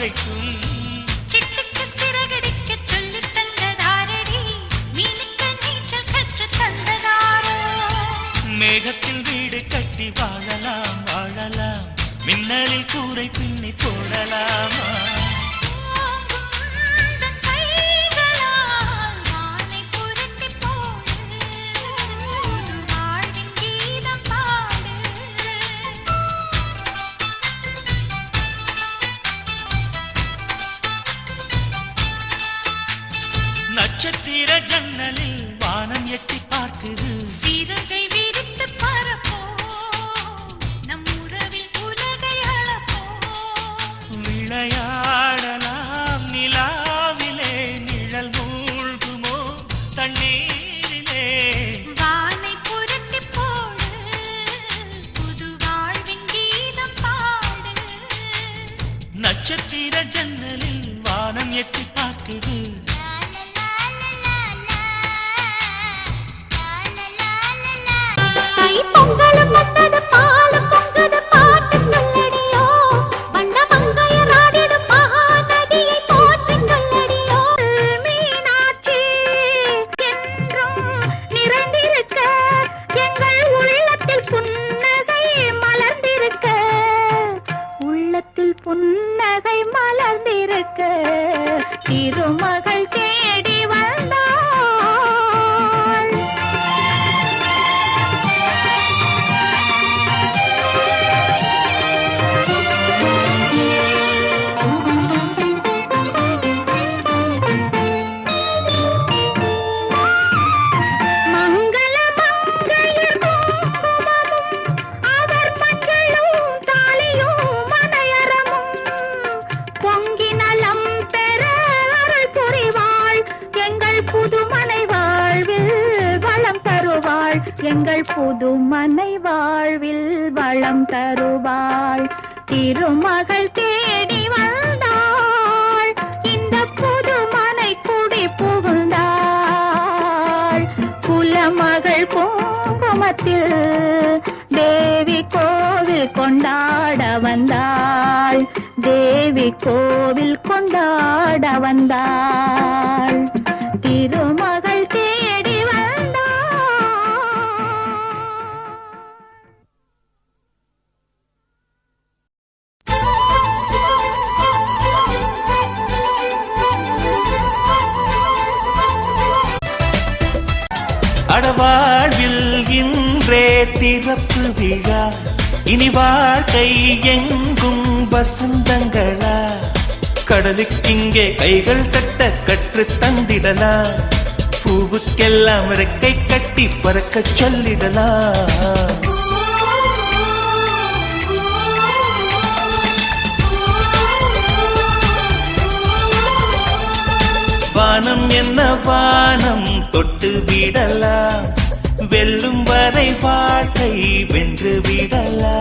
சொல்ல அழைக்கும். சிட்டுக்கு சிறகடிக்க சொல்லித் தந்ததாரடி. மீனுக்கு நீச்சல் கற்றுத் தந்ததாரோ? மேகத்தில் வீடு கட்டி வாழலாம் வாழலாம். மின்னலில் கூரை பின்னி போடலாமா? தருவாள். திருமகள் தேடி வந்தாள். இந்த புதுமனை குடி புகுந்தாள். குலமகள் குங்குமத்தில் தேவி கோவில் கொண்டாட வந்தாள். தேவி கோவில் கொண்டாட வந்தாள். திறப்பு விழா. இனி வாழ்க்கை எங்கும் வசந்தங்களா? கடலுக்கிங்கே கைகள் கட்ட கற்று தந்திடலாம் பூவுக்கெல்லாம் இறக்கை கட்டி பறக்க சொல்லிடலாம் வானம் என்ன வானம் தொட்டு விடலாம் வெல்லும் வரை வாழ்க்கை வென்று விடலாம்.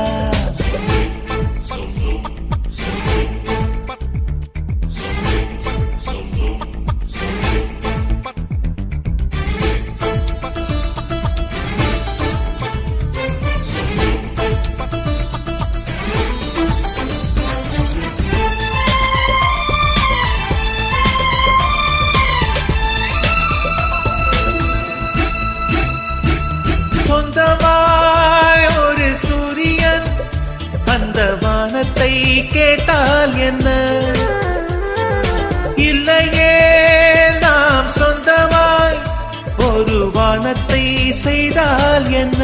காதல் என்ன?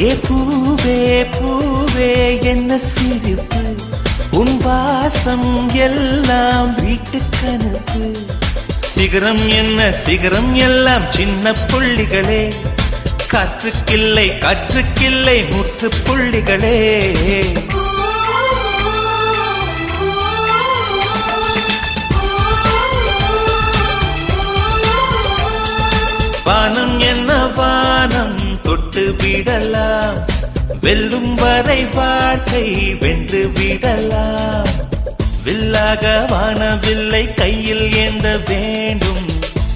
ஏ பூவே பூவே என்ன சிரிப்பு? உன் வாசம் எல்லாம் வீட்டுக்கனுப்பு சிகரம் என்ன சிகரம் எல்லாம் சின்ன புள்ளிகளே. காற்றுக்கில்லை காற்றுக்கில்லை முற்று புள்ளிகளே. வானம் என்ன வானம் தொட்டு விடலாம். வெல்லும் வரை வாழ்க்கை வென்று விடலாம். வில்லாக வானவில்லை கையில் ஏந்த வேண்டும்.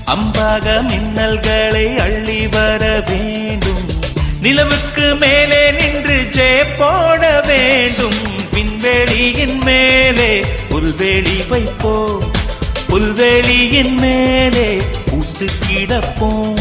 அம்பாக மின்னல்களை அள்ளி வர வேண்டும். நிலவுக்கு மேலே நின்று ஜே போட வேண்டும். விண்வெளியின் மேலே புல்வெளி வைப்போம். புல்வெளியின் மேலே கூட்டு கிடப்போம்.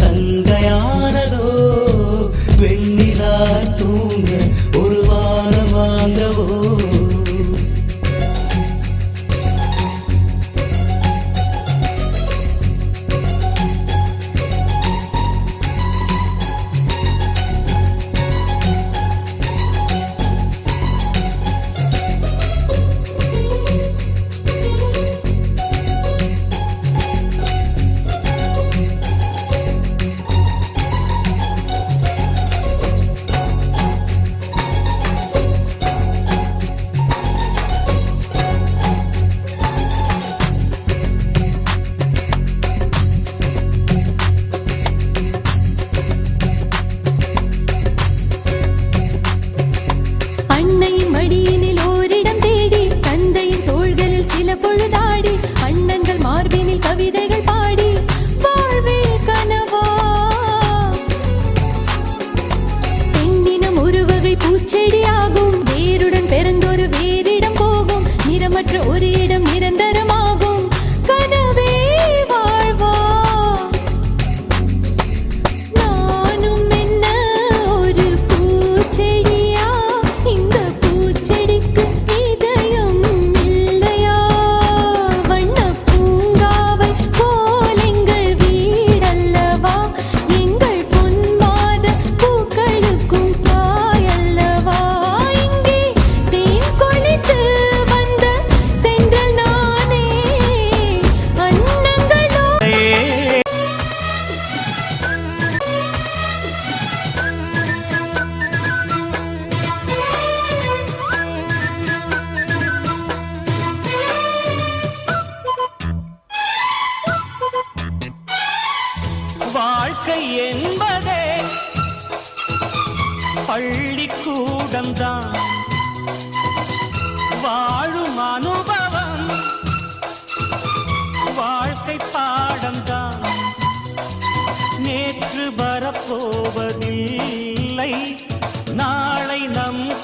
தங்கையானதோ வெண்ணிலா தூங்க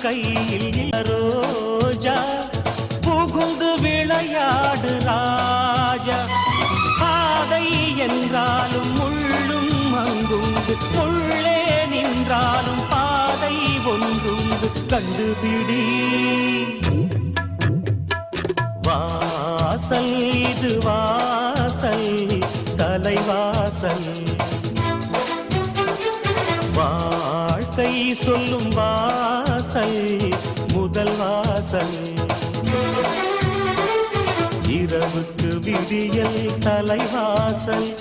கையில் இல்ல ரோஜா புகுந்து விளையாடு ராஜா. பாதை என்றாலும் முள்ளும் அங்குண்டு உள்ளே நின்றாலும் பாதை ஒன்றுண்டு. கண்டுபிடி. வாசல் இதுவா சொல்லும் வாசல் முதல் வாசல். இரவுக்கு விடியல் தலைவாசல்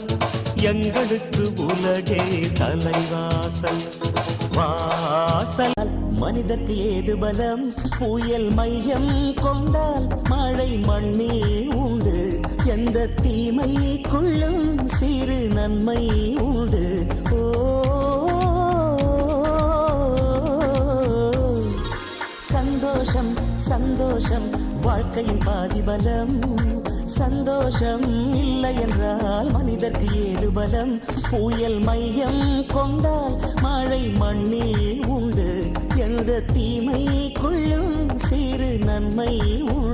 எங்களுக்கு உலகே தலைவாசல். வாசல். மனிதற்கு ஏது பலம்? புயல் மையம் கொண்டால் மழை மண்ணில் உண்டு. எந்த தீமைக்குள்ளும் சிறு நன்மை உண்டு. ஓ சந்தோஷம் சந்தோஷம். வாழ்க்கையின் பாதிபலம் சந்தோஷம் இல்லை என்றால் மனிதர்க்கு ஏது பலம்? புயல் மையம் கொண்டால் மழை மண்ணில் உண்டு. எந்த தீமைக்குள்ளும் சிறு நன்மை உண்டு.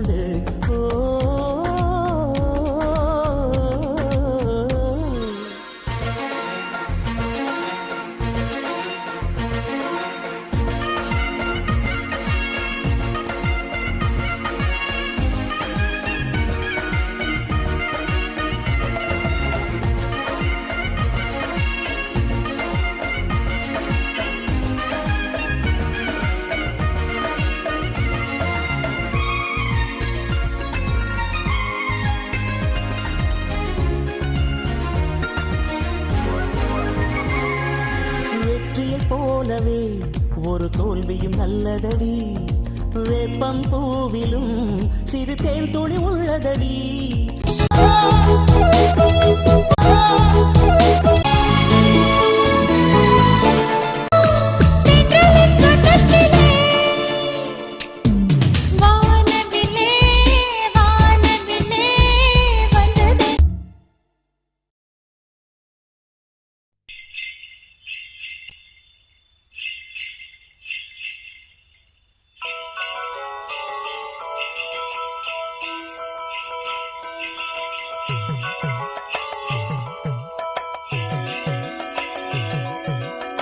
போலவே ஒரு தோல்வியும் நல்லதடி. வேப்பம் பூவிலும் சிறு தேன் துளி உள்ளதடி.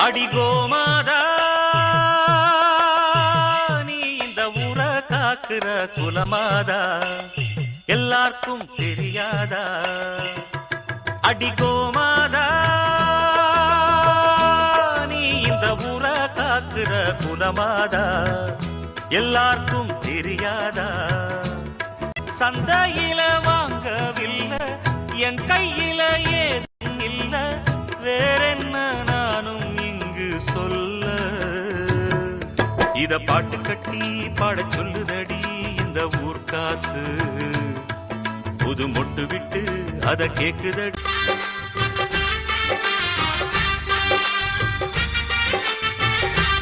அடிகோமாதா நீ இந்த ஊர காக்குற குலமாதா எல்லாருக்கும் தெரியாதா? அடிகோமாதா நீ இந்த ஊர காக்குற குலமாதா எல்லாருக்கும் தெரியாதா? சந்தையில வாங்கவில்லை என் கையில ஏதும் இல்ல வேற இத பாட்டு கட்டி பாடச் சொல்லுதடி இந்த ஊர் காத்து. புது மொட்டு விட்டு அத கேக்குதடி.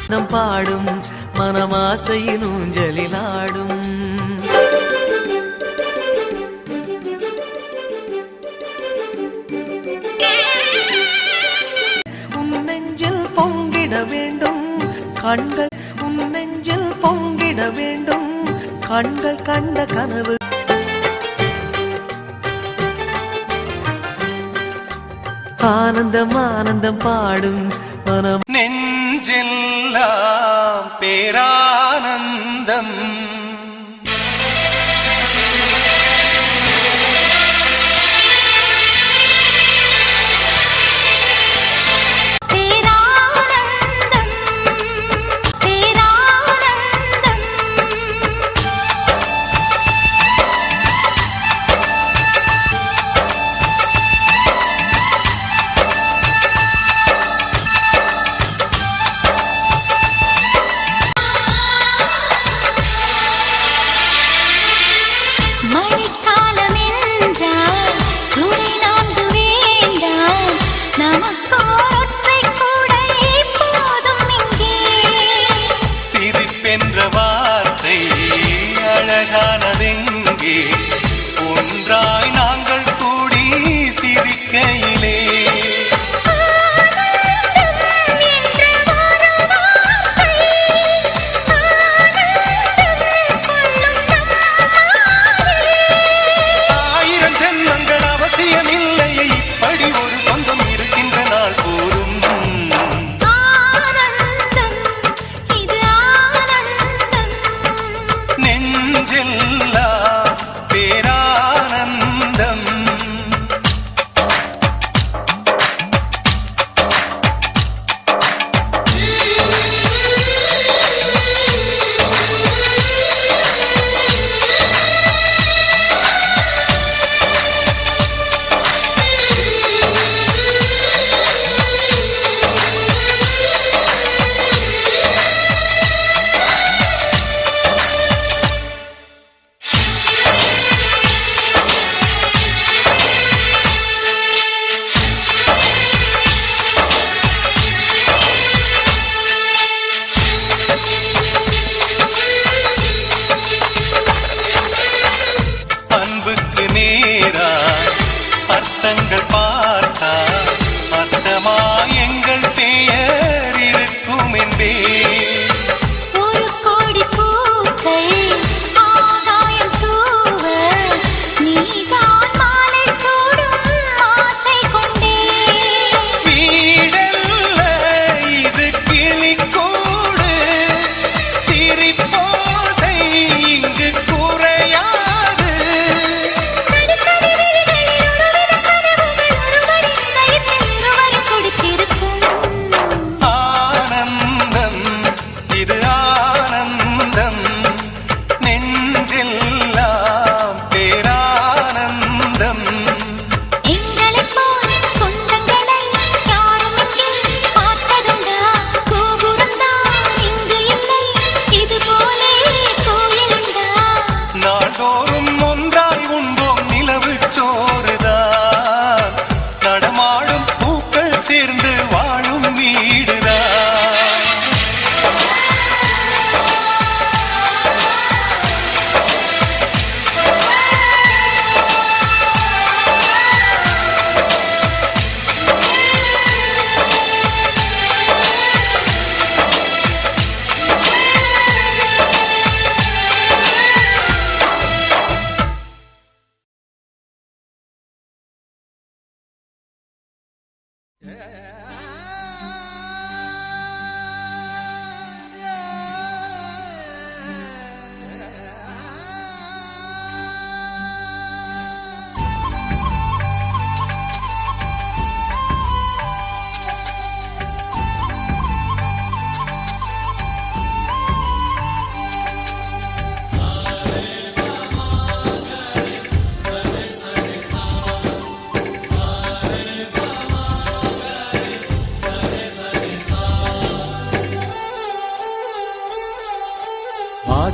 நம் பாடும் மனமாசையின் ஊஞ்சலில் ஆடும். உன் நெஞ்சில் பொங்கிட வேண்டும். கண்கள் கண்கள் கண்ட கனவு. ஆனந்தம் ஆனந்தம் பாடும் மனம்.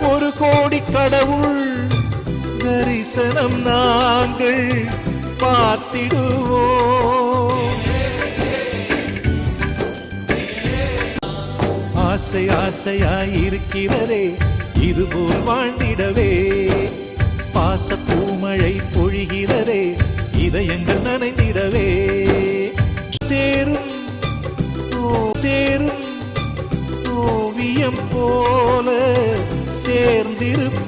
ஒரு கோடி கடவுள் தரிசனம் நாங்கள் பார்த்திடுவோம். ஆசை ஆசையாயிருக்கிறதே இதுபோல் வாழ்ந்திடவே. பாச பூமழை பொழிகிறதே இதயங்கள் நனைந்திடவே. சேரும் ஓ, சேரும் ஓவியம் போல சேர்ந்திருப்ப